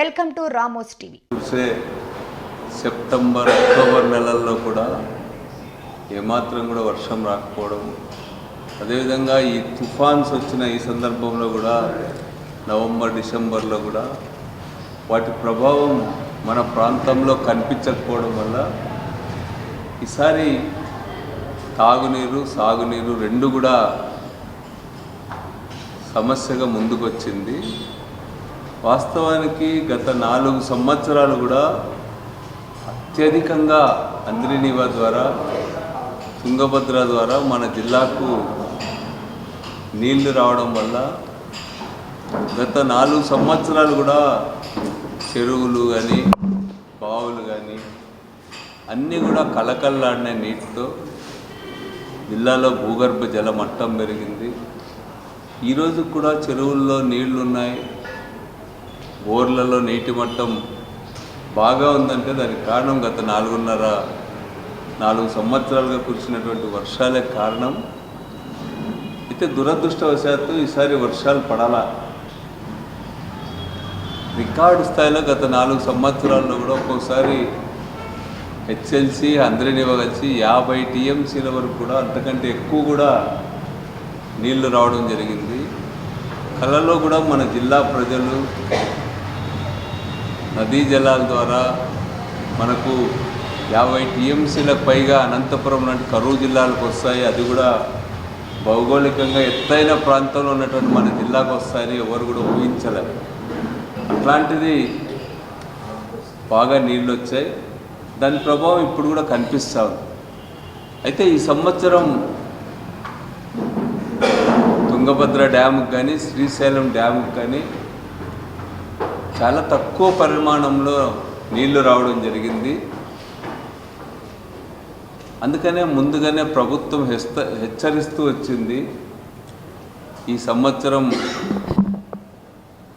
Welcome to Ramos TV. చూసే September October నెలల్లో కూడా ఏమాత్రం కూడా వర్షం రాకపోవడం. అదేవిధంగా ఈ తుఫాన్స్ వచ్చిన ఈ సందర్భంలో కూడా నవంబర్ డిసెంబర్లో కూడా వాటి ప్రభావం మన ప్రాంతంలో కనిపించకపోవడం వల్ల ఈసారి తాగునీరు సాగునీరు రెండు కూడా సమస్యగా ముందుకొచ్చింది. వాస్తవానికి గత నాలుగు సంవత్సరాలు కూడా అత్యధికంగా అంద్రినీవా ద్వారా తుంగభద్ర ద్వారా మన జిల్లాకు నీళ్ళు రావడం వల్ల గత నాలుగు సంవత్సరాలు కూడా చెరువులు కానీ బావులు కానీ అన్నీ కూడా కలకల్లాడిన నీటితో జిల్లాలో భూగర్భ జల మట్టం పెరిగింది ఈరోజు కూడా చెరువుల్లో నీళ్ళు ఉన్నాయి బోర్లలో నీటి మట్టం బాగా ఉందంటే దానికి కారణం గత నాలుగున్నర నాలుగు సంవత్సరాలుగా కురిసినటువంటి వర్షాలే కారణం. అయితే దురదృష్టవశాత్తు ఈసారి వర్షాలు పడాలా. రికార్డు స్థాయిలో గత నాలుగు సంవత్సరాల్లో కూడా ఒక్కోసారి హెచ్ఎల్సి అందరినివ కలిసి యాభై టీఎంసీల వరకు కూడా అంతకంటే ఎక్కువ కూడా నీళ్ళు రావడం జరిగింది. కళలో కూడా మన జిల్లా ప్రజలు నదీ జలాల ద్వారా మనకు యాభై టీఎంసీలకు పైగా అనంతపురం లాంటి కరువు జిల్లాలకు వస్తాయి. అది కూడా భౌగోళికంగా ఎత్తైన ప్రాంతంలో ఉన్నటువంటి మన జిల్లాకు వస్తాయని ఎవరు కూడా ఊహించలేరు. అట్లాంటిది బాగా నీళ్ళు వచ్చాయి. దాని ప్రభావం ఇప్పుడు కూడా కనిపిస్తూ ఉంది. అయితే ఈ సంవత్సరం తుంగభద్ర డ్యాముకి కానీ శ్రీశైలం డ్యాముకి కానీ చాలా తక్కువ పరిమాణంలో నీళ్ళు రావడం జరిగింది. అందుకనే ముందుగానే ప్రభుత్వం హెస్త హెచ్చరిస్తూ వచ్చింది. ఈ సంవత్సరం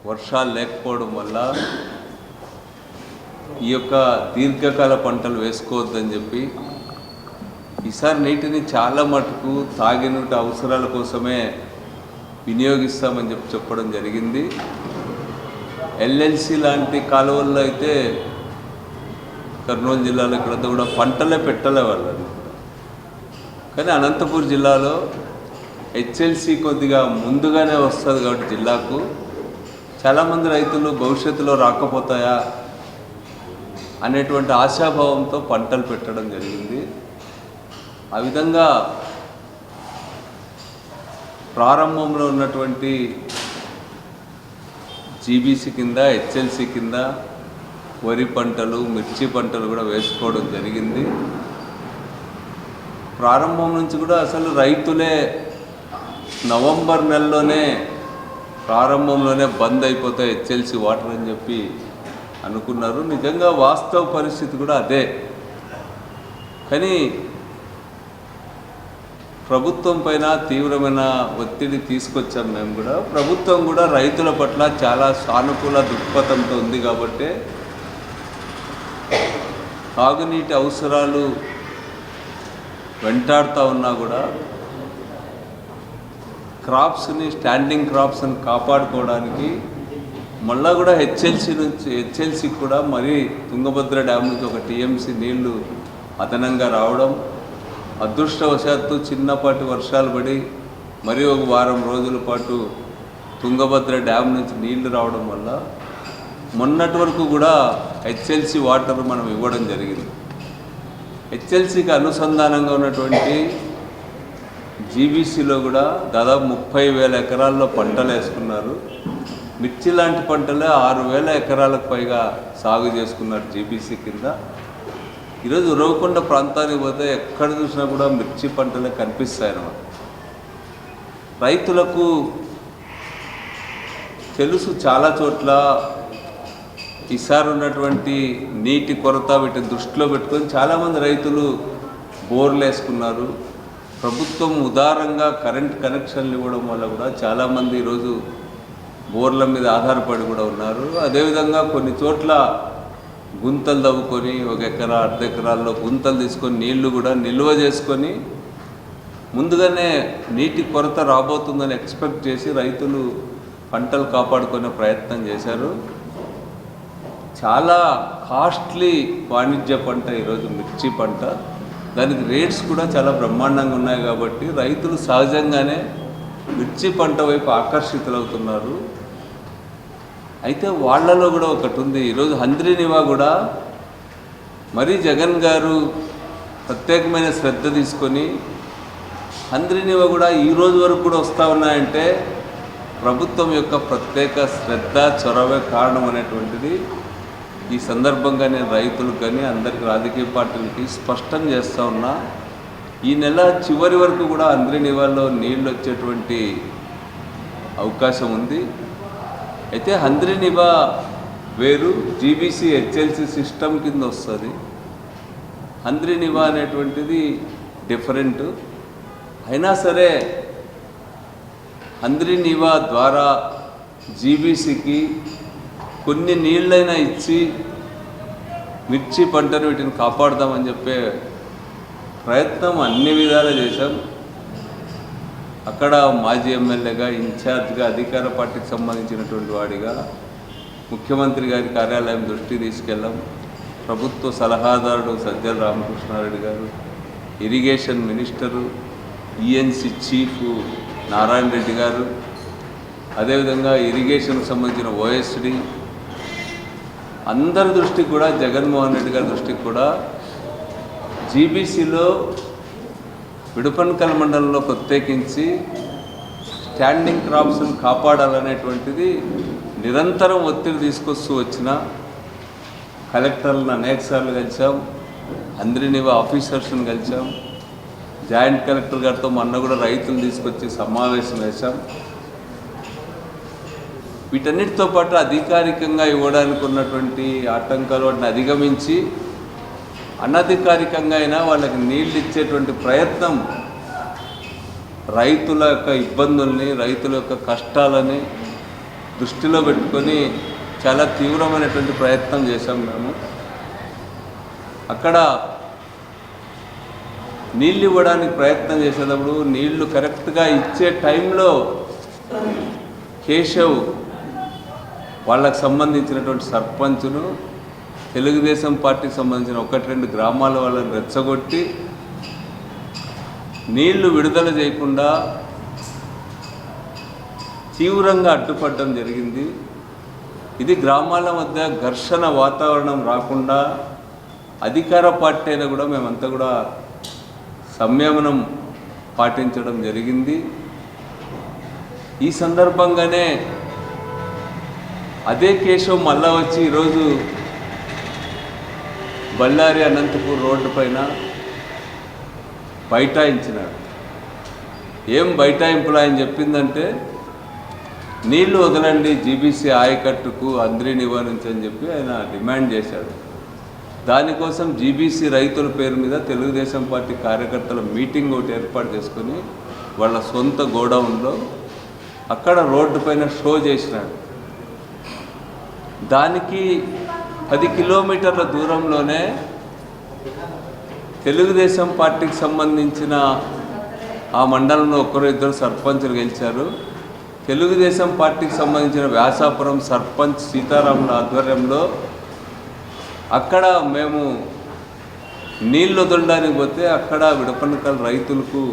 వర్షాలు లేకపోవడం వల్ల ఈ యొక్క దీర్ఘకాల పంటలు వేసుకోవద్దని చెప్పి ఈసారి నీటిని చాలా మటుకు తాగినట్టు అవసరాల కోసమే వినియోగిస్తామని చెప్పి చెప్పడం జరిగింది. ఎల్ఎల్సి లాంటి కాలువల్లో అయితే కర్నూలు జిల్లాలో ఇక్కడంతా కూడా పంటలే పెట్టలే వాళ్ళని కానీ అనంతపూర్ జిల్లాలో హెచ్ఎల్సి కొద్దిగా ముందుగానే వస్తుంది కాబట్టి జిల్లాకు. చాలామంది రైతులు భవిష్యత్తులో రాకపోతాయా అనేటువంటి ఆశాభావంతో పంటలు పెట్టడం జరిగింది. ఆ విధంగా ప్రారంభంలో ఉన్నటువంటి జీబీసీ కింద హెచ్ఎల్సి కింద వరి పంటలు మిర్చి పంటలు కూడా వేసుకోవడం జరిగింది. ప్రారంభం నుంచి కూడా అసలు రైతులే నవంబర్ నెలలోనే ప్రారంభంలోనే బంద్ అయిపోతాయి హెచ్ఎల్సి వాటర్ అని చెప్పి అనుకున్నారు. నిజంగా వాస్తవ పరిస్థితి కూడా అదే. కానీ ప్రభుత్వం పైన తీవ్రమైన ఒత్తిడి తీసుకొచ్చాం మేము కూడా. ప్రభుత్వం కూడా రైతుల పట్ల చాలా సానుకూల దృక్పథంతో ఉంది కాబట్టి తాగునీటి అవసరాలు వెంటాడుతూ ఉన్నా కూడా క్రాప్స్ని స్టాండింగ్ క్రాప్స్ని కాపాడుకోవడానికి మళ్ళా కూడా హెచ్ఎల్సి నుంచి హెచ్ఎల్సికి కూడా మరీ తుంగభద్ర డ్యామ్ నుంచి ఒక టీఎంసీ నీళ్ళు అదనంగా రావడం అదృష్టవశాత్తు చిన్నపాటి వర్షాలు పడి మరీ ఒక వారం రోజుల పాటు తుంగభద్ర డ్యామ్ నుంచి నీళ్ళు రావడం వల్ల మొన్నటి వరకు కూడా హెచ్ఎల్సి వాటర్ మనం ఇవ్వడం జరిగింది. హెచ్ఎల్సికి అనుసంధానంగా ఉన్నటువంటి జీబీసీలో కూడా దాదాపు ముప్పై వేల ఎకరాల్లో పంటలు వేసుకున్నారు. మిర్చి లాంటి పంటలే ఆరు వేల ఎకరాలకు పైగా సాగు చేసుకున్నారు జీబీసీ కింద. ఈరోజు ఉరవకొండ ప్రాంతానికి పోతే ఎక్కడ చూసినా కూడా మిర్చి పంటలే కనిపిస్తాయి అన్నమాట. రైతులకు తెలుసు చాలా చోట్ల ఈసారి ఉన్నటువంటి నీటి కొరత వీటిని దృష్టిలో పెట్టుకొని చాలామంది రైతులు బోర్లు వేసుకున్నారు ప్రభుత్వం ఉదారంగా కరెంట్ కనెక్షన్లు ఇవ్వడం వల్ల కూడా చాలామంది ఈరోజు బోర్ల మీద ఆధారపడి కూడా ఉన్నారు. అదేవిధంగా కొన్ని చోట్ల గుంతలు తవ్వుకొని ఒక ఎకరా అర్ధ ఎకరాల్లో గుంతలు తీసుకొని నీళ్ళు కూడా నిల్వ చేసుకొని ముందుగానే నీటి కొరత రాబోతుందని ఎక్స్పెక్ట్ చేసి రైతులు పంటలు కాపాడుకునే ప్రయత్నం చేశారు. చాలా కాస్ట్లీ వాణిజ్య పంట ఈరోజు మిర్చి పంట. దానికి రేట్స్ కూడా చాలా బ్రహ్మాండంగా ఉన్నాయి కాబట్టి రైతులు సహజంగానే మిర్చి పంట వైపు ఆకర్షితులవుతున్నారు. అయితే వాళ్ళలో కూడా ఒకటి ఉంది. ఈరోజు హంద్రీనివా కూడా మరీ జగన్ గారు ప్రత్యేకమైన శ్రద్ధ తీసుకొని హంద్రీనివా కూడా ఈ రోజు వరకు కూడా వస్తూ ఉన్నాయంటే ప్రభుత్వం యొక్క ప్రత్యేక శ్రద్ధ చొరవే కారణం అనేటువంటిది ఈ సందర్భంగా నేను రైతులకు కానీ అందరికి రాజకీయ పార్టీలకి స్పష్టం చేస్తూ ఉన్నా. ఈ నెల చివరి వరకు కూడా హంద్రీనివాలో నీళ్ళు వచ్చేటువంటి అవకాశం ఉంది. అయితే హంద్రీనివా వేరు జీబీసీ హెచ్ఎల్సి సిస్టమ్ కింద వస్తుంది. హంద్రీనివా అనేటువంటిది డిఫరెంట్ అయినా సరే హంద్రినివా ద్వారా జీబీసీకి కొన్ని నీళ్ళైనా ఇచ్చి మిర్చి పంటను వీటిని కాపాడదామని చెప్పే ప్రయత్నం అన్ని విధాలు చేశాం. అక్కడ మాజీ ఎమ్మెల్యేగా ఇన్ఛార్జ్గా అధికార పార్టీకి సంబంధించినటువంటి వాడిగా ముఖ్యమంత్రి గారి కార్యాలయం దృష్టి తీసుకెళ్ళాం. ప్రభుత్వ సలహాదారుడు సజ్జల రామకృష్ణారెడ్డి గారు irrigation minister ENC chief Narayana Reddy గారు అదేవిధంగా ఇరిగేషన్కి సంబంధించిన ఓఎస్డి అందరి దృష్టికి కూడా జగన్మోహన్ రెడ్డి గారి దృష్టికి కూడా జీబీసీలో విడుపన్కల్ మండలంలో ప్రత్యేకించి స్టాండింగ్ క్రాప్స్ను కాపాడాలనేటువంటిది నిరంతరం ఒత్తిడి తీసుకొస్తూ వచ్చిన కలెక్టర్లను అనేకసార్లు కలిసాం అందరినివ ఆఫీసర్స్ని కలిసాం జాయింట్ కలెక్టర్ గారితో మొన్న కూడా రైతులు తీసుకొచ్చి సమావేశం వేశాం. వీటన్నిటితో పాటు అధికారికంగా ఇవ్వడానికి ఉన్నటువంటి ఆటంకాలు వాటిని అధిగమించి అనధికారికంగా అయినా వాళ్ళకి నీళ్ళు ఇచ్చేటువంటి ప్రయత్నం రైతుల యొక్క ఇబ్బందుల్ని రైతుల యొక్క కష్టాలని దృష్టిలో పెట్టుకొని చాలా తీవ్రమైనటువంటి ప్రయత్నం చేశాం మేము. అక్కడ నీళ్ళు ఇవ్వడానికి ప్రయత్నం చేసేటప్పుడు నీళ్ళు కరెక్ట్గా ఇచ్చే టైంలో కేశవ్ వాళ్ళకు సంబంధించినటువంటి సర్పంచును తెలుగుదేశం పార్టీకి సంబంధించిన ఒకటి రెండు గ్రామాల వాళ్ళని రెచ్చగొట్టి నీళ్ళు విడుదల చేయకుండా తీవ్రంగా అడ్డుపడడం జరిగింది. ఇది గ్రామాల మధ్య ఘర్షణ వాతావరణం రాకుండా అధికార పార్టీ అయినా కూడా మేమంతా కూడా సంయమనం పాటించడం జరిగింది. ఈ సందర్భంగానే అదే కేశవ్ మళ్ళా వచ్చి ఈరోజు బళ్ళారి అనంతపూర్ రోడ్డు పైన బైఠాయించినాడు ఏం బైఠాయింపులు ఆయన చెప్పిందంటే నీళ్ళు వదలండి జీబీసీ ఆయకట్టుకు అంద్రినివా నివారించని అని చెప్పి ఆయన డిమాండ్ చేశాడు. దానికోసం జీబీసీ రైతుల పేరు మీద తెలుగుదేశం పార్టీ కార్యకర్తల మీటింగ్ ఒకటి ఏర్పాటు చేసుకొని వాళ్ళ సొంత గోడౌన్లో అక్కడ రోడ్డు పైన షో చేసినాడు. దానికి పది కిలోమీటర్ల దూరంలోనే తెలుగుదేశం పార్టీకి సంబంధించిన ఆ మండలంలో ఒకరు ఇద్దరు సర్పంచులు గెలిచారు. తెలుగుదేశం పార్టీకి సంబంధించిన వ్యాసాపురం సర్పంచ్ సీతారాముల ఆధ్వర్యంలో అక్కడ మేము నీళ్ళు వదలడానికి పోతే అక్కడ విడపనకల రైతులకు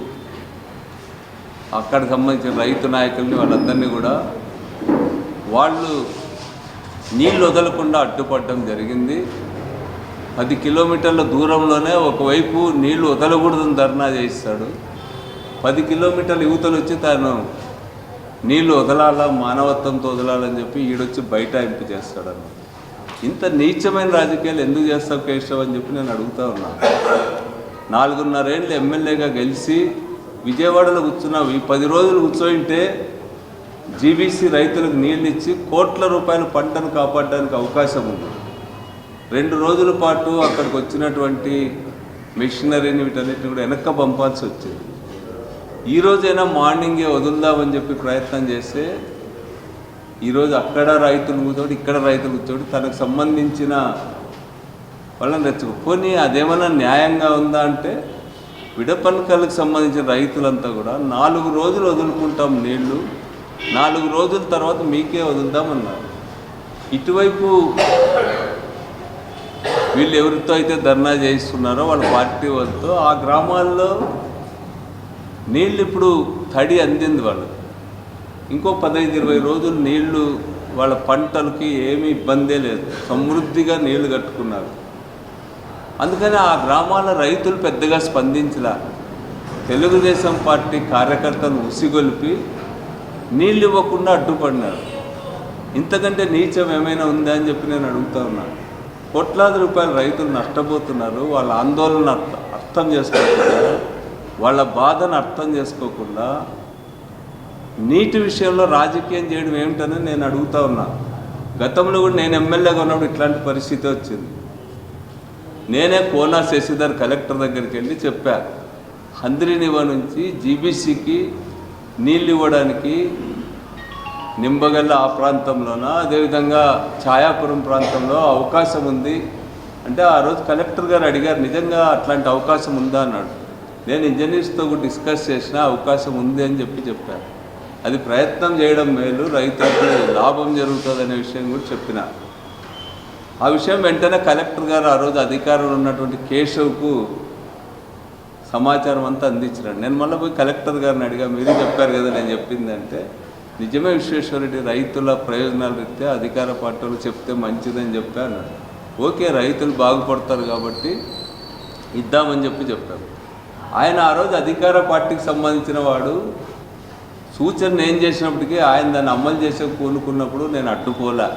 అక్కడ సంబంధించిన రైతు నాయకుల్ని వాళ్ళందరినీ కూడా వాళ్ళు నీళ్ళు వదలకుండా అడ్డుపడడం జరిగింది. పది కిలోమీటర్ల దూరంలోనే ఒకవైపు నీళ్ళు వదలకూడదని ధర్నా చేయిస్తాడు పది కిలోమీటర్ల యువతలు వచ్చి తాను నీళ్ళు వదలాలా మానవత్వంతో వదలాలని చెప్పి ఈడొచ్చి బైఠాయింపు అన్నమాట ఇంత నీచమైన రాజకీయాలు ఎందుకు చేస్తావు కేశవ్ అని చెప్పి నేను అడుగుతా ఉన్నా. నాలుగున్నరేళ్ళు ఎమ్మెల్యేగా గెలిచి విజయవాడలో కూర్చున్నావు. ఈ పది రోజులు కూర్చోయింటే జీబీసీ రైతులకు నీళ్ళు ఇచ్చి కోట్ల రూపాయల పంటను కాపాడడానికి అవకాశం ఉంది. రెండు రోజుల పాటు అక్కడికి వచ్చినటువంటి మిషనరీని వీటన్నిటిని కూడా వెనక్క పంపాల్సి వచ్చింది. ఈ రోజైనా మార్నింగే వదులుదామని చెప్పి ప్రయత్నం చేస్తే ఈరోజు అక్కడ రైతులు కూర్చోటి ఇక్కడ రైతులు కూర్చోటి తనకు సంబంధించిన వాళ్ళని రెచ్చుకో పోనీ అదేమన్నా న్యాయంగా ఉందా అంటే విడపనకలకు సంబంధించిన రైతులంతా కూడా నాలుగు రోజులు వదులుకుంటాం నీళ్ళు నాలుగు రోజుల తర్వాత మీకే వదులుదామన్నారు. ఇటువైపు వీళ్ళు ఎవరితో అయితే ధర్నా చేయిస్తున్నారో వాళ్ళ పార్టీ వాళ్ళతో ఆ గ్రామాల్లో నీళ్ళు ఇప్పుడు తడి అందింది వాళ్ళు ఇంకో పదహైదు ఇరవై రోజులు నీళ్ళు వాళ్ళ పంటలకి ఏమీ ఇబ్బందే లేదు. సమృద్ధిగా నీళ్ళు కట్టుకున్నారు. అందుకని ఆ గ్రామాల రైతులు పెద్దగా స్పందించలా. తెలుగుదేశం పార్టీ కార్యకర్తను ఉసిగొలిపి నీళ్ళు ఇవ్వకుండా అడ్డుపడినారు. ఇంతకంటే నీచం ఏమైనా ఉందా అని చెప్పి నేను అడుగుతా ఉన్నాను కోట్లాది రూపాయలు రైతులు నష్టపోతున్నారు. వాళ్ళ ఆందోళన అర్థం చేసుకోకుండా వాళ్ళ బాధను అర్థం చేసుకోకుండా నీటి విషయంలో రాజకీయం చేయడం ఏమిటని నేను అడుగుతా ఉన్నా. గతంలో కూడా నేను ఎమ్మెల్యేగా ఉన్నప్పుడు ఇట్లాంటి పరిస్థితి వచ్చింది. నేనే కోనా శశిధర్ కలెక్టర్ దగ్గరికి వెళ్ళి చెప్పా. హంద్రినివా నుంచి జీబీసీకి నీళ్ళు ఇవ్వడానికి నింబగల్ల ఆ ప్రాంతంలోన? అదేవిధంగా ఛాయాపురం ప్రాంతంలో అవకాశం ఉంది. అంటే ఆ రోజు కలెక్టర్ గారు అడిగారు నిజంగా అట్లాంటి అవకాశం ఉందా? అన్నాడు. నేను ఇంజనీర్స్తో కూడా డిస్కస్ చేసిన అవకాశం ఉంది అని చెప్పి చెప్పాను అది ప్రయత్నం చేయడం మేలు రైతులకు లాభం జరుగుతుంది విషయం కూడా చెప్పిన. ఆ విషయం వెంటనే కలెక్టర్ గారు ఆ రోజు అధికారంలో ఉన్నటువంటి కేశవ్కు సమాచారం అంతా అందించినాడు. నేను మళ్ళీ పోయి కలెక్టర్ గారిని అడిగా మీరే చెప్పారు కదా నేను చెప్పిందంటే నిజమే విశ్వేశ్వరరెడ్డి రైతుల ప్రయోజనాల రీత్యా అధికార పార్టీలు చెప్తే మంచిదని చెప్పాను ఓకే రైతులు బాగుపడతారు కాబట్టి ఇద్దామని చెప్పి చెప్పాను ఆయన ఆ రోజు అధికార పార్టీకి సంబంధించిన వాడు సూచన ఏం చేసినప్పటికీ ఆయన దాన్ని అమలు చేసే కోనుకున్నప్పుడు నేను అడ్డుకోలే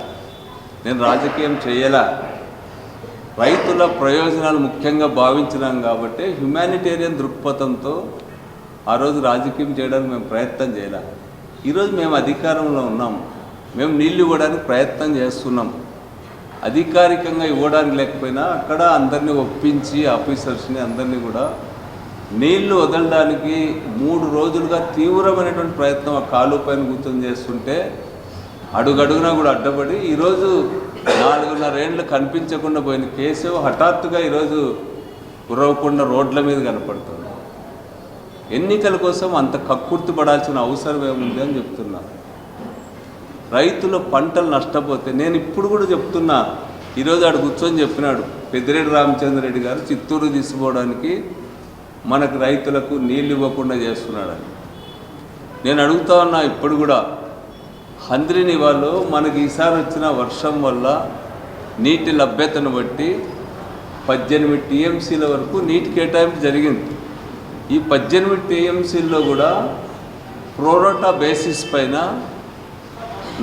నేను రాజకీయం చేయలే. రైతుల ప్రయోజనాలు ముఖ్యంగా భావించినాం కాబట్టి హ్యుమానిటేరియన్ దృక్పథంతో ఆ రోజు రాజకీయం చేయడానికి మేము ప్రయత్నం చేయలే. ఈరోజు మేము అధికారంలో ఉన్నాం. మేము నీళ్ళు ఇవ్వడానికి ప్రయత్నం చేస్తున్నాం. అధికారికంగా ఇవ్వడానికి లేకపోయినా అక్కడ అందరినీ ఒప్పించి ఆఫీసర్స్ని అందరినీ కూడా నీళ్ళు వదలడానికి మూడు రోజులుగా తీవ్రమైనటువంటి ప్రయత్నం ఆ కాలు పైన కూర్చొని చేస్తుంటే అడుగడుగునా కూడా అడ్డపడి ఈరోజు నాలుగున్నర కనిపించకుండా పోయిన కేశవ్ హఠాత్తుగా ఈరోజు కురవకుండా రోడ్ల మీద కనపడుతుంది ఎన్నికల కోసం అంత కక్కుర్తి పడాల్సిన అవసరం ఏముంది అని చెప్తున్నా. రైతుల పంటలు నష్టపోతే నేను ఇప్పుడు కూడా చెప్తున్నా ఈరోజు ఆడు కూర్చొని చెప్పినాడు పెద్దిరెడ్డి రామచంద్రరెడ్డి గారు చిత్తూరు తీసుకోవడానికి మనకు రైతులకు నీళ్ళు ఇవ్వకుండా చేస్తున్నాడని. నేను అడుగుతా ఉన్నా ఇప్పుడు కూడా హంద్రిని వాళ్ళు మనకి ఈసారి వచ్చిన వర్షం వల్ల నీటి లభ్యతను బట్టి పద్దెనిమిది టీఎంసీల వరకు నీటి కేటాయింపు జరిగింది. ఈ పద్దెనిమిది టీఎంసీల్లో కూడా ప్రోరోటా బేసిస్ పైన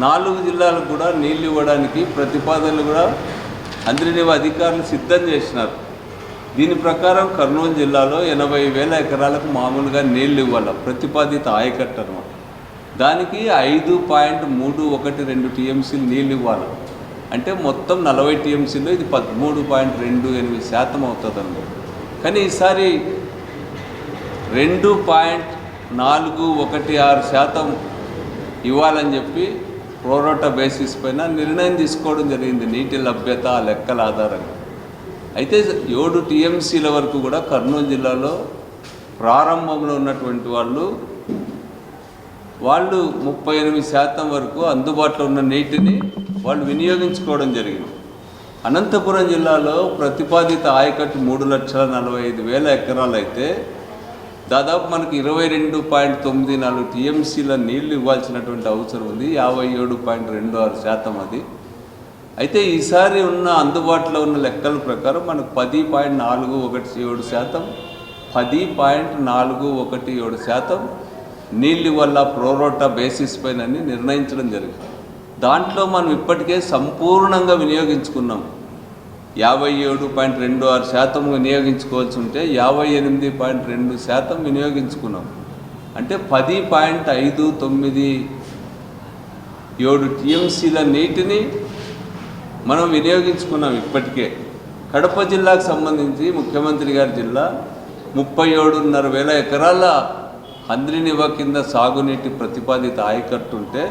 నాలుగు జిల్లాలకు కూడా నీళ్ళు ఇవ్వడానికి ప్రతిపాదనలు కూడా అందరినీ అధికారులు సిద్ధం చేసినారు. దీని ప్రకారం కర్నూలు జిల్లాలో ఎనభై వేల ఎకరాలకు మామూలుగా నీళ్ళు ఇవ్వాలి ప్రతిపాదిత ఆయకట్టు అనమాట దానికి ఐదు పాయింట్ మూడు ఒకటి రెండు టీఎంసీలు నీళ్ళు ఇవ్వాలి. అంటే మొత్తం నలభై టీఎంసీలో ఇది పదమూడు పాయింట్ రెండు ఎనిమిది శాతం అవుతుందండి కానీ ఈసారి రెండు పాయింట్ నాలుగు ఒకటి ఆరు శాతం ఇవ్వాలని చెప్పి ప్రోరోటా బేసిస్ పైన నిర్ణయం తీసుకోవడం జరిగింది నీటి లభ్యత ఆ లెక్కల ఆధారంగా. అయితే ఏడు టీఎంసీల వరకు కూడా కర్నూలు జిల్లాలో ప్రారంభంలో ఉన్నటువంటి వాళ్ళు వాళ్ళు ముప్పై ఎనిమిది శాతం వరకు అందుబాటులో ఉన్న నీటిని వాళ్ళు వినియోగించుకోవడం జరిగింది. అనంతపురం జిల్లాలో ప్రతిపాదిత ఆయకట్టు మూడు లక్షల నలభై ఐదు వేల ఎకరాలు అయితే దాదాపు మనకి ఇరవై రెండు పాయింట్ తొమ్మిది నాలుగు టీఎంసీల నీళ్ళు ఇవ్వాల్సినటువంటి అవసరం ఉంది. యాభై ఏడు పాయింట్ రెండు ఆరు శాతం అది. అయితే ఈసారి ఉన్న అందుబాటులో ఉన్న లెక్కల ప్రకారం మనకు పది పాయింట్ నాలుగు ఒకటి ఏడు శాతం పది పాయింట్ నాలుగు ఒకటి ఏడు శాతం నీళ్ళు వల్ల ప్రోరోటా బేసిస్ పైన నిర్ణయించడం జరిగింది. దాంట్లో మనం ఇప్పటికే సంపూర్ణంగా వినియోగించుకున్నాం. యాభై ఏడు పాయింట్ రెండు ఆరు శాతం వినియోగించుకోవాల్సి ఉంటే యాభై ఎనిమిది పాయింట్ రెండు శాతం వినియోగించుకున్నాం. అంటే పది పాయింట్ ఐదు తొమ్మిది ఏడు టీఎంసీల నీటిని మనం వినియోగించుకున్నాం ఇప్పటికే. కడప జిల్లాకు సంబంధించి ముఖ్యమంత్రి గారి జిల్లా ముప్పై ఏడున్నర వేల ఎకరాల హంద్రినివ కింద సాగునీటి ప్రతిపాదిత ఆయకట్టు ఉంటే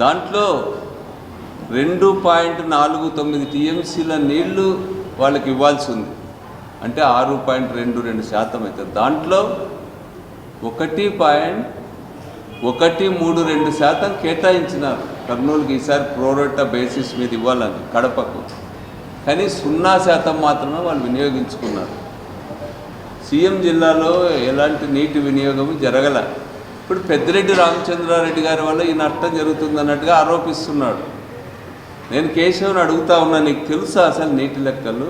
దాంట్లో రెండు పాయింట్ నాలుగు తొమ్మిది టీఎంసీల నీళ్ళు వాళ్ళకి ఇవ్వాల్సి ఉంది అంటే ఆరు పాయింట్ రెండు రెండు శాతం అవుతుంది దాంట్లో ఒకటి పాయింట్ ఒకటి మూడు రెండు శాతం కేటాయించినారు. కర్నూలుకి ఈసారి ప్రోరోటా బేసిస్ మీద ఇవ్వాలని కడపకు. కానీ సున్నా శాతం మాత్రమే వాళ్ళు వినియోగించుకున్నారు. సీఎం జిల్లాలో ఎలాంటి నీటి వినియోగం జరగల. ఇప్పుడు పెద్దిరెడ్డి రామచంద్రారెడ్డి గారి వల్ల ఈ నష్టం జరుగుతుంది అన్నట్టుగా ఆరోపిస్తున్నాడు. నేను కేశవ్ని అడుగుతా ఉన్నా నీకు తెలుసా అసలు నీటి లెక్కలు?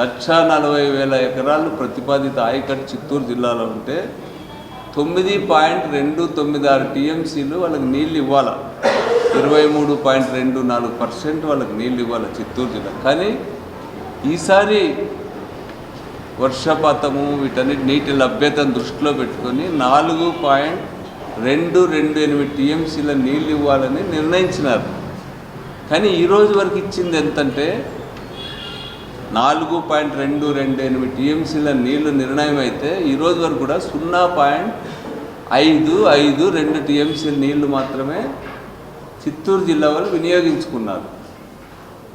లక్షా నలభై వేల ఎకరాలు ప్రతిపాదిత ఆయకట్ చిత్తూరు జిల్లాలో ఉంటే తొమ్మిది పాయింట్ రెండు తొమ్మిది ఆరు టీఎంసీలు వాళ్ళకి నీళ్ళు ఇవ్వాలి? ఇరవై మూడు పాయింట్ రెండు నాలుగు పర్సెంట్ వాళ్ళకి నీళ్ళు ఇవ్వాలి చిత్తూరు జిల్లా? కానీ ఈసారి వర్షపాతము వీటన్నిటి నీటి లభ్యతను దృష్టిలో పెట్టుకొని నాలుగు పాయింట్ రెండు రెండు ఎనిమిది టీఎంసీల నీళ్ళు ఇవ్వాలని నిర్ణయించినారు. కానీ ఈరోజు వరకు ఇచ్చింది ఎంతంటే నాలుగు పాయింట్ రెండు రెండు ఎనిమిది టీఎంసీల నీళ్ళు నిర్ణయం అయితే ఈరోజు వరకు కూడా సున్నా పాయింట్ ఐదు ఐదు రెండు టీఎంసీల నీళ్ళు మాత్రమే చిత్తూరు జిల్లా వాళ్ళు వినియోగించుకున్నారు.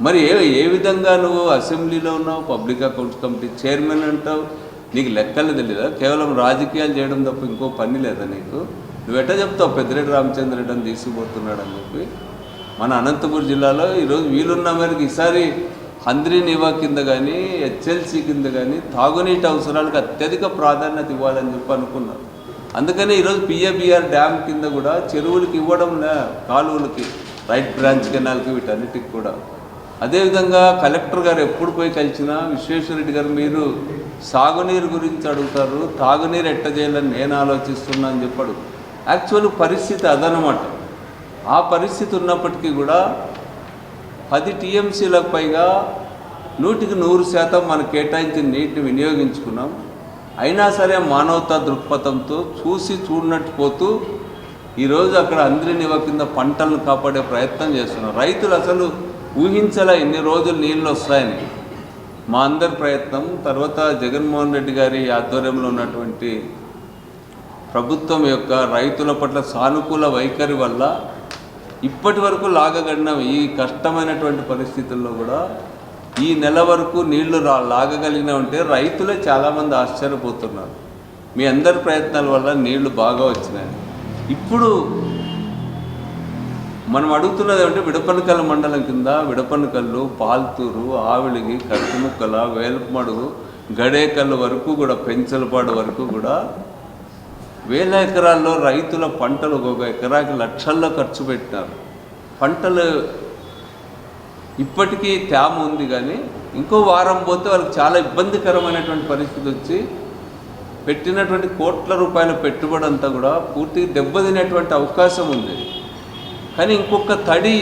మరి ఏ ఏ విధంగా నువ్వు అసెంబ్లీలో ఉన్నావు పబ్లిక్ అకౌంట్స్ కమిటీ చైర్మన్ అంటావు? నీకు లెక్కలు తెలియదా కేవలం రాజకీయాలు చేయడం తప్ప ఇంకో పని లేదా నీకు? నువ్వు ఎట్లా చెప్తావు? పెద్దిరెడ్డి రామచంద్రెడ్డి అని తీసుకుపోతున్నాడు అని చెప్పి? మన అనంతపురం జిల్లాలో ఈరోజు వీలున్న మేరకు ఈసారి హంద్రీ నివా కింద కానీ హెచ్ఎల్సి కింద కానీ తాగునీటి అవసరాలకు అత్యధిక ప్రాధాన్యత ఇవ్వాలని చెప్పి అనుకున్నారు అందుకని ఈరోజు పిఏబిఆర్ డ్యామ్ కింద కూడా చెరువులకి ఇవ్వడం లే కాలువలకి రైట్ బ్రాంచ్ కెనాల్కి వీటన్నిటికి కూడా. అదేవిధంగా కలెక్టర్ గారు ఎప్పుడు పోయి కలిసినా విశ్వేశ్వరరెడ్డి గారు మీరు సాగునీరు గురించి అడుగుతారు తాగునీరు ఎట్ట చేయాలని నేను ఆలోచిస్తున్నా అని చెప్పాడు. యాక్చువల్ పరిస్థితి అదనమాట. ఆ పరిస్థితి ఉన్నప్పటికీ కూడా పది టీఎంసీలకు పైగా నూటికి నూరు శాతం మనం కేటాయించిన నీటిని వినియోగించుకున్నాం. అయినా సరే మానవతా దృక్పథంతో చూసి చూడనట్టు పోతూ ఈరోజు అక్కడ అందరి నివ కింద పంటలను కాపాడే ప్రయత్నం చేస్తున్నారు రైతులు అసలు ఊహించలా ఇన్ని రోజులు నీళ్ళు వస్తాయని. మా అందరి ప్రయత్నం తర్వాత జగన్మోహన్ రెడ్డి గారి ఆధ్వర్యంలో ఉన్నటువంటి ప్రభుత్వం యొక్క రైతుల పట్ల సానుకూల వైఖరి వల్ల ఇప్పటి వరకు లాగగడిన ఈ కష్టమైనటువంటి పరిస్థితుల్లో కూడా ఈ నెల వరకు నీళ్ళు రా లాగగలిగిన ఉంటే రైతులే చాలామంది ఆశ్చర్యపోతున్నారు. మీ అందరి ప్రయత్నాల వల్ల నీళ్ళు బాగా వచ్చినాయి. ఇప్పుడు మనం అడుగుతున్నది ఏమంటే విడపనకల్ మండలం కింద విడపనకల్లు పాల్తూరు ఆవిలిగి కట్టుముక్కల వేల్పమడుగు గడేకల్ వరకు కూడా పెంచలపాడు వరకు కూడా వేల ఎకరాల్లో రైతుల పంటలు ఒక ఎకరాకి లక్షల్లో ఖర్చు పెట్టినారు. పంటలు ఇప్పటికీ తేమ ఉంది కానీ ఇంకో వారం పోతే వాళ్ళకి చాలా ఇబ్బందికరమైనటువంటి పరిస్థితి వచ్చి పెట్టినటువంటి కోట్ల రూపాయల పెట్టుబడి అంతా కూడా పూర్తిగా దెబ్బతినేటువంటి అవకాశం ఉంది. కానీ ఇంకొక తడి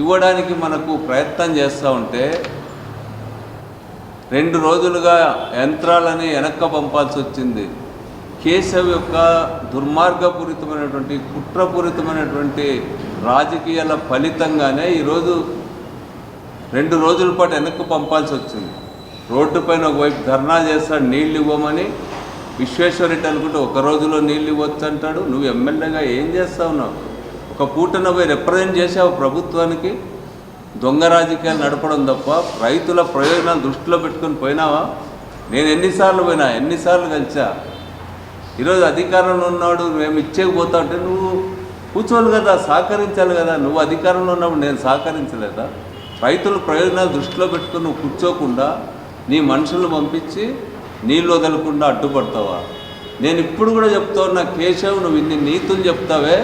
ఇవ్వడానికి మనకు ప్రయత్నం చేస్తూ ఉంటే రెండు రోజులుగా యంత్రాలని వెనక్క పంపాల్సి వచ్చింది. కేశవ్ యొక్క దుర్మార్గపూరితమైనటువంటి కుట్రపూరితమైనటువంటి రాజకీయాల ఫలితంగానే ఈరోజు రెండు రోజుల పాటు వెనక్కు పంపాల్సి వచ్చింది. రోడ్డు పైన ఒకవైపు ధర్నా చేస్తాడు నీళ్ళు ఇవ్వమని విశ్వేశ్వరెడ్డి అనుకుంటే ఒక రోజులో నీళ్ళు ఇవ్వచ్చు అంటాడు నువ్వు ఎమ్మెల్యేగా ఏం చేస్తావు నాకు? ఒక పూటన పోయి రిప్రజెంట్ ఒక ప్రభుత్వానికి? దొంగ రాజకీయాలు నడపడం తప్ప రైతుల ప్రయోజనాలు దృష్టిలో పెట్టుకొని పోయినావా? నేను ఎన్నిసార్లు పోయినా ఎన్నిసార్లు కలిసా? ఈరోజు అధికారంలో ఉన్నాడు మేము ఇచ్చేకపోతా ఉంటే నువ్వు కూర్చోవాలి కదా సహకరించాలి కదా. నువ్వు అధికారంలో ఉన్నప్పుడు నేను సహకరించలేదా? రైతుల ప్రయోజనాలు దృష్టిలో పెట్టుకుని నువ్వు కూర్చోకుండా నీ మనుషులను పంపించి నీళ్ళు వదలకుండా అడ్డుపడతావా? నేను ఇప్పుడు కూడా చెప్తా ఉన్నా కేశవ్ నువ్వు ఇన్ని నీతులు చెప్తావే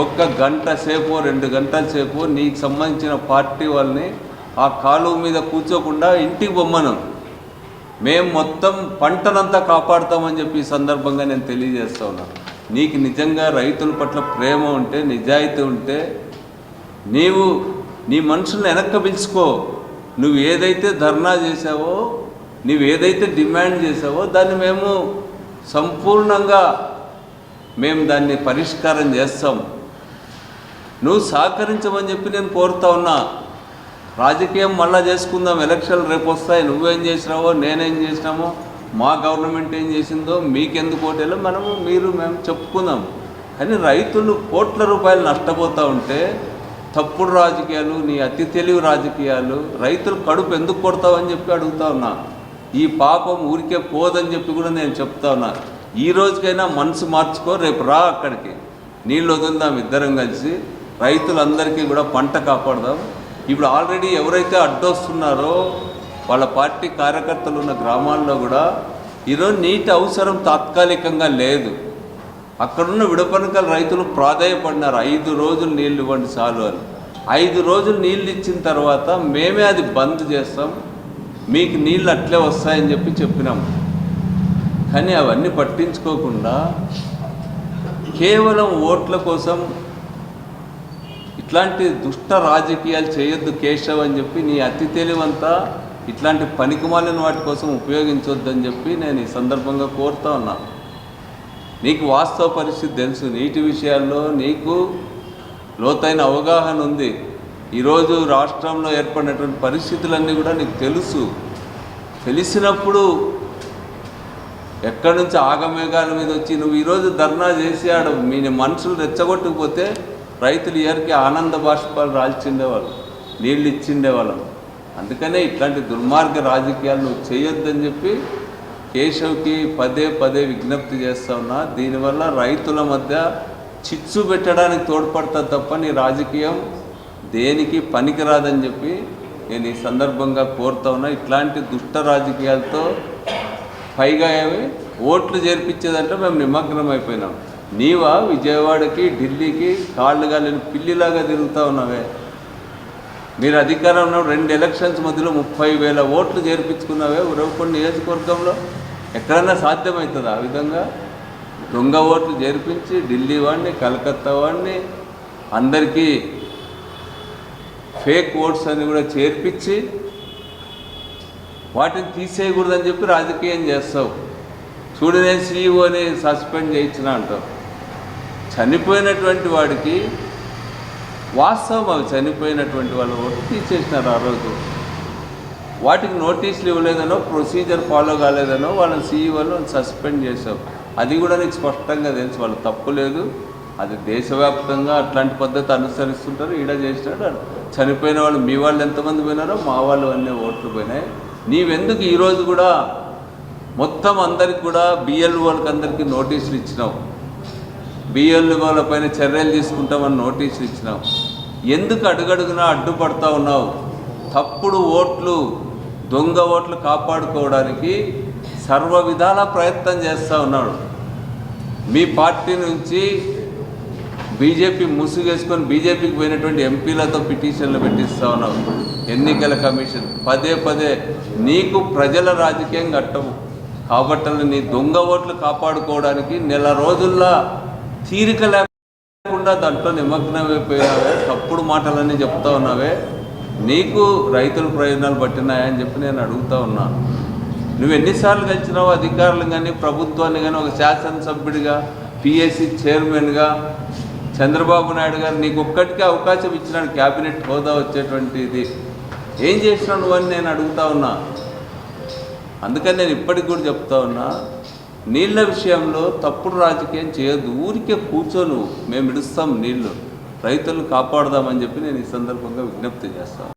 ఒక్క గంట సేపు రెండు గంటల సేపు నీకు సంబంధించిన పార్టీ వాళ్ళని ఆ కాలువ మీద కూర్చోకుండా ఇంటికి బొమ్మను మేము మొత్తం పంటనంతా కాపాడుతామని చెప్పి ఈ సందర్భంగా నేను తెలియజేస్తా ఉన్నాను నీకు నిజంగా రైతుల పట్ల ప్రేమ ఉంటే నిజాయితీ ఉంటే నీవు నీ మనుషుల్ని వెనక్కి పిలుచుకో. నువ్వు ఏదైతే ధర్నా చేసావో నువ్వు ఏదైతే డిమాండ్ చేసావో దాన్ని మేము సంపూర్ణంగా మేము దాన్ని పరిష్కారం చేస్తాం. నువ్వు సహకరించమని చెప్పి నేను కోరుతా ఉన్నా. రాజకీయం మళ్ళా చేసుకుందాం. ఎలక్షన్లు రేపు వస్తాయి. నువ్వేం చేసినావో నేనేం చేసినామో మా గవర్నమెంట్ ఏం చేసిందో మీకెందుకు ఓటేలో మనము మీరు మేము చెప్పుకుందాం. కానీ రైతులు కోట్ల రూపాయలు నష్టపోతూ ఉంటే తప్పుడు రాజకీయాలు నీ అతి తెలివి రాజకీయాలు రైతులు కడుపు ఎందుకు కొడతావని చెప్పి అడుగుతా ఉన్నా. ఈ పాపం ఊరికే పోదని చెప్పి కూడా నేను చెప్తా ఉన్నా. ఈ రోజుకైనా మనసు మార్చుకో రేపు రా అక్కడికి. నీళ్ళు వదులుదాం ఇద్దరం కలిసి. రైతులందరికీ కూడా పంట కాపాడదాం. ఇప్పుడు ఆల్రెడీ ఎవరైతే అడ్డొస్తున్నారో వాళ్ళ పార్టీ కార్యకర్తలు ఉన్న గ్రామాల్లో కూడా ఈరోజు నీటి అవసరం తాత్కాలికంగా లేదు. అక్కడున్న విడపనకల రైతులు ప్రాధాయపడినారు ఐదు రోజులు నీళ్ళు ఇవ్వండి చాలు అని. ఐదు రోజులు నీళ్ళు ఇచ్చిన తర్వాత మేమే అది బంద్ చేస్తాం. మీకు నీళ్ళు అట్లే వస్తాయని చెప్పి చెప్పినాం. కానీ అవన్నీ పట్టించుకోకుండా కేవలం ఓట్ల కోసం ఇట్లాంటి దుష్ట రాజకీయాలు చేయొద్దు కేశవ్ అని చెప్పి నీ అతి తెలివంతా ఇట్లాంటి పనికిమాలిన వాటి కోసం ఉపయోగించొద్దని చెప్పి నేను ఈ సందర్భంగా కోరుతా ఉన్నాను నీకు వాస్తవ పరిస్థితి తెలుసు. నీటి విషయాల్లో నీకు లోతైన అవగాహన ఉంది. ఈరోజు రాష్ట్రంలో ఏర్పడినటువంటి పరిస్థితులన్నీ కూడా నీకు తెలుసు. తెలిసినప్పుడు ఎక్కడి నుంచి ఆగమేఘాల మీద వచ్చి నువ్వు ఈరోజు ధర్నా చేసి ఆడ మీ మనుషులు రెచ్చగొట్టుకుపోతే రైతులు ఇయర్కి ఆనంద బాష్పాలు రాల్చిండేవాళ్ళు నీళ్ళు ఇచ్చిండేవాళ్ళం అందుకనే ఇట్లాంటి దుర్మార్గ రాజకీయాలు నువ్వు చేయొద్దని చెప్పి కేశవ్కి పదే పదే విజ్ఞప్తి చేస్తా ఉన్నా. దీనివల్ల రైతుల మధ్య చిచ్చు పెట్టడానికి తోడ్పడతా తప్ప నీ రాజకీయం దేనికి పనికిరాదని చెప్పి నేను ఈ సందర్భంగా కోరుతా ఉన్నా. ఇట్లాంటి దుష్ట రాజకీయాలతో పైగా ఏమి ఓట్లు చేర్పించేదంటే మేము నిమగ్నం అయిపోయినాం నీవా విజయవాడకి ఢిల్లీకి కాళ్ళు కాలేని పిల్లిలాగా తిరుగుతూ ఉన్నావే. మీరు అధికారంలో రెండు ఎలక్షన్స్ మధ్యలో ముప్పై వేల ఓట్లు చేర్పించుకున్నావే ఉరవకొండ నియోజకవర్గంలో? ఎక్కడన్నా సాధ్యమవుతుంది ఆ విధంగా? దొంగ ఓట్లు చేర్పించి ఢిల్లీ వాడిని కలకత్తా వాడిని అందరికీ ఫేక్ ఓట్స్ అని కూడా చేర్పించి వాటిని తీసేయకూడదని చెప్పి రాజకీయం చేస్తావు. చూడు నేను సీఈఓని సస్పెండ్ చేయించిన అంటావు. చనిపోయినటువంటి వాడికి వాస్తవం అవి చనిపోయినటువంటి వాళ్ళు ఓటు తీసేసినారు ఆ రోజు. వాటికి నోటీసులు ఇవ్వలేదనో ప్రొసీజర్ ఫాలో కాలేదనో వాళ్ళని సీఈఓలు సస్పెండ్ చేశాం. అది కూడా నీకు స్పష్టంగా తెలుసు వాళ్ళు తప్పు లేదు. అది దేశవ్యాప్తంగా అట్లాంటి పద్ధతి అనుసరిస్తుంటారు ఈడ చేసినాడు చనిపోయిన వాళ్ళు మీ వాళ్ళు ఎంతమంది పోయినారో మా వాళ్ళు అన్నీ ఓట్లు పోయినాయి. నీవెందుకు ఈరోజు కూడా మొత్తం అందరికి కూడా బిఎల్ వాళ్ళకి అందరికీ నోటీసులు ఇచ్చినావు? బిఎల్ వాళ్ళ పైన చర్యలు తీసుకుంటామని నోటీసులు ఇచ్చినావు ఎందుకు అడుగడుగునా అడ్డుపడతా ఉన్నావు? తప్పుడు ఓట్లు దొంగ ఓట్లు కాపాడుకోవడానికి సర్వ విధాల ప్రయత్నం చేస్తూ ఉన్నాడు. మీ పార్టీ నుంచి బీజేపీ ముసుగేసుకొని బీజేపీకి పోయినటువంటి ఎంపీలతో పిటిషన్లు పెట్టిస్తూ ఉన్నావు. ఎన్నికల కమిషన్. పదే పదే నీకు ప్రజల రాజకీయం కట్టవు. కాబట్టి నీ దొంగ ఓట్లు కాపాడుకోవడానికి నెల రోజుల్లో తీరిక లేకుండా దాంట్లో నిమగ్నమైపోయావే తప్పుడు మాటలన్నీ చెప్తా ఉన్నావే. నీకు రైతుల ప్రయోజనాలు పట్టినాయని చెప్పి నేను అడుగుతా ఉన్నాను నువ్వు ఎన్నిసార్లు కలిసినావు అధికారులు కానీ ప్రభుత్వాన్ని కానీ ఒక శాసనసభ్యుడిగా పిఎస్సి చైర్మన్గా చంద్రబాబు నాయుడు గారు నీకు ఒక్కటికే అవకాశం ఇచ్చినాడు క్యాబినెట్ హోదా వచ్చేటువంటిది. ఏం చేసినావు నువ్వని నేను అడుగుతా ఉన్నా. అందుకని నేను ఇప్పటికి కూడా చెప్తా ఉన్నా నీళ్ళ విషయంలో తప్పుడు రాజకీయం చేయొద్దు. ఊరికే కూర్చోను. మేము ఇడుస్తాం నీళ్ళు రైతులను కాపాడదామని చెప్పి నేను ఈ సందర్భంగా విజ్ఞప్తి చేస్తాను.